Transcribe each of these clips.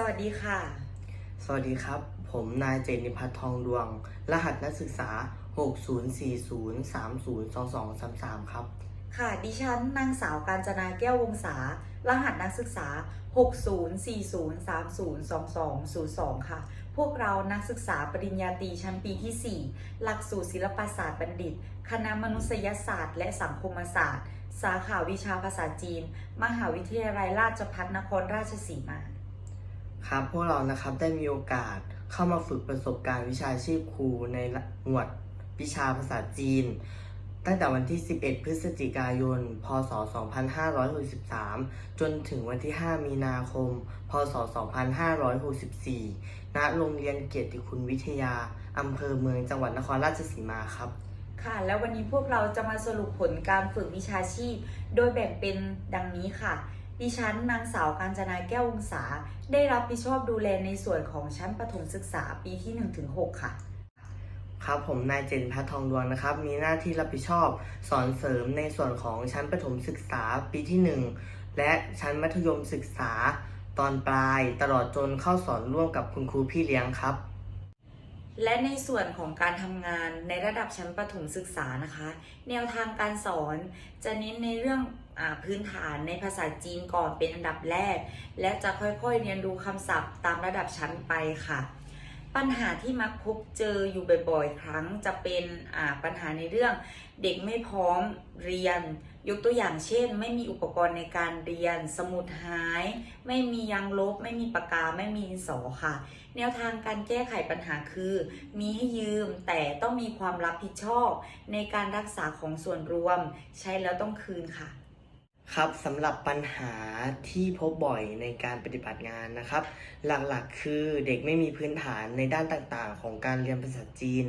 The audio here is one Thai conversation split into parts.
สวัสดีค่ะ สวัสดีครับ ผมนายเจนิพัฒน์ทองดวง รหัสนักศึกษา 6040302233 ครับ ค่ะดิฉันนางสาวการจนาแก้ววงศารหัสนักศึกษา 6040302202 ค่ะ พวกเรานักศึกษาปริญญาตรีชั้นปีที่ 4 หลักสูตรศิลปศาสตร์บัณฑิต คณะมนุษยศาสตร์ และสังคมศาสตร์ สาขาวิชาภาษาจีน มหาวิทยาลัยราชภัฏนครราชสีมา ครับพวกเรานะครับได้มีโอกาสเข้ามาฝึกประสบการณ์วิชาชีพครูในหมวดวิชาภาษาจีน ตั้งแต่วันที่ 11 พฤศจิกายน พศ 2563 จนถึงวันที่ 5 มีนาคม พศ 2564 ณ โรงเรียนเกียรติคุณวิทยา อำเภอเมืองจังหวัดนครราชสีมาครับค่ะแล้ววันนี้พวกเราจะมาสรุปผลการฝึกวิชาชีพ โดยแบ่งเป็นดังนี้ค่ะ ดิฉันนางสาวการจนาแก้ววงศาได้รับผิดชอบดูแลในส่วนของชั้นประถมศึกษาปีที่ 1-6 ค่ะ ครับผมนายเจนพัฒน์ทองดวงนะครับ มีหน้าที่รับผิดชอบสอนเสริมในส่วนของชั้นประถมศึกษาปีที่ 1 และชั้นมัธยมศึกษาตอนปลายตลอดจนเข้าสอนร่วมกับคุณครูพี่เลี้ยงครับ และในส่วนของการทำงานในระดับชั้นประถมศึกษานะคะ แนวทางการสอนจะเน้นในเรื่องอา พื้นฐานในภาษาจีนก่อนเป็นอันดับแรก และจะค่อยๆเรียนรู้คำศัพท์ตามระดับชั้นไปค่ะ ปัญหาที่มักพบเจออยู่บ่อยๆ ครั้งจะเป็นปัญหาในเรื่องเด็กไม่พร้อมเรียน ยกตัวอย่างเช่น ไม่มีอุปกรณ์ในการเรียน สมุดหาย ไม่มียางลบ ไม่มีปากกา ไม่มีดินสอค่ะ แนวทางการแก้ไขปัญหาคือ มีให้ยืมแต่ต้องมีความรับผิดชอบ ในการรักษาของส่วนรวม ใช้แล้วต้องคืนค่ะ ครับสำหรับปัญหาที่พบบ่อยในการปฏิบัติงานนะครับ หลักๆ คือเด็กไม่มีพื้นฐานในด้านต่างๆ ของการเรียนภาษาจีน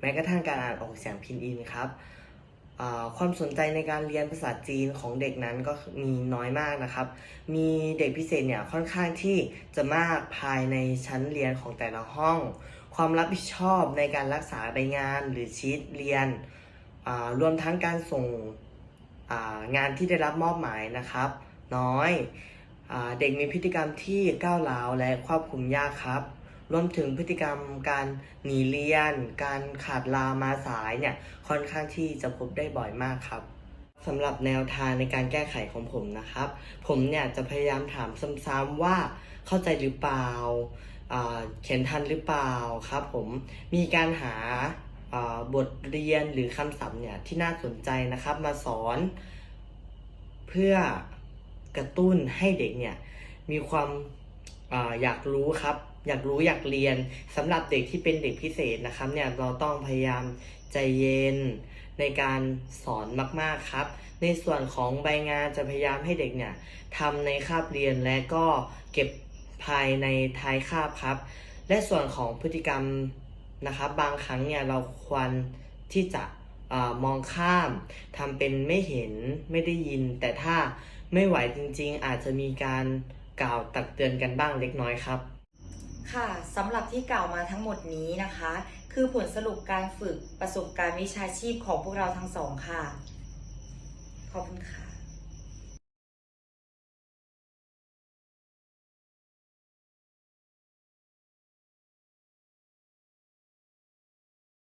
แม้กระทั่งการอ่านออกเสียงพินอินครับความสนใจในการเรียนภาษาจีนของเด็กนั้นก็มีน้อยมากนะครับ มีเด็กพิเศษเนี่ยค่อนข้างที่จะมากภายในชั้นเรียนของแต่ละห้อง ความรับผิดชอบในการรักษาใบงานหรือชีตเรียนรวมทั้งการส่ง งานที่ได้รับมอบหมายนะครับ น้อยอเด็กมีพฤติกรรมที่ก้าวร้าวและควบคุมยากครับรวมถึงพฤติกรรมการหนีเรียน การขาดลามาสายเนี่ยค่อนข้างที่จะพบได้บ่อยมากครับสำหรับแนวทางในการแก้ไขของผมนะครับ ผมเนี่ยจะพยายามถามซ้ำๆว่าเข้าใจหรือเปล่าเขียนทันหรือเปล่าครับผมมีการหา บทเรียนหรือคำศัพท์เนี่ยที่น่าสนใจนะครับมาสอน เพื่อกระตุ้นให้เด็กเนี่ยมีความอาอยากรู้ครับ อยากรู้อยากเรียนสำหรับเด็กที่เป็นเด็กพิเศษนะครับเนี่ยเราต้องพยายามใจเย็นในการสอนมาก ๆ ครับ ในส่วนของใบงานจะพยายามให้เด็กเนี่ยทำในคาบเรียนและก็เก็บภายในท้ายคาบครับ และส่วนของพฤติกรรม นะครับ บางครั้งเนี่ยเราควรที่จะออมองข้ามทำเป็นไม่เห็นไม่ได้ยิน แต่ถ้าไม่ไหวจริง ๆ อาจจะมีการกล่าวตักเตือนกันบ้างเล็กน้อยครับ ค่ะสำหรับที่กล่าวมาทั้งหมดนี้นะคะ คือผลสรุปการฝึกประสบการณ์วิชาชีพของพวกเราทั้งสองค่ะ ขอบคุณค่ะ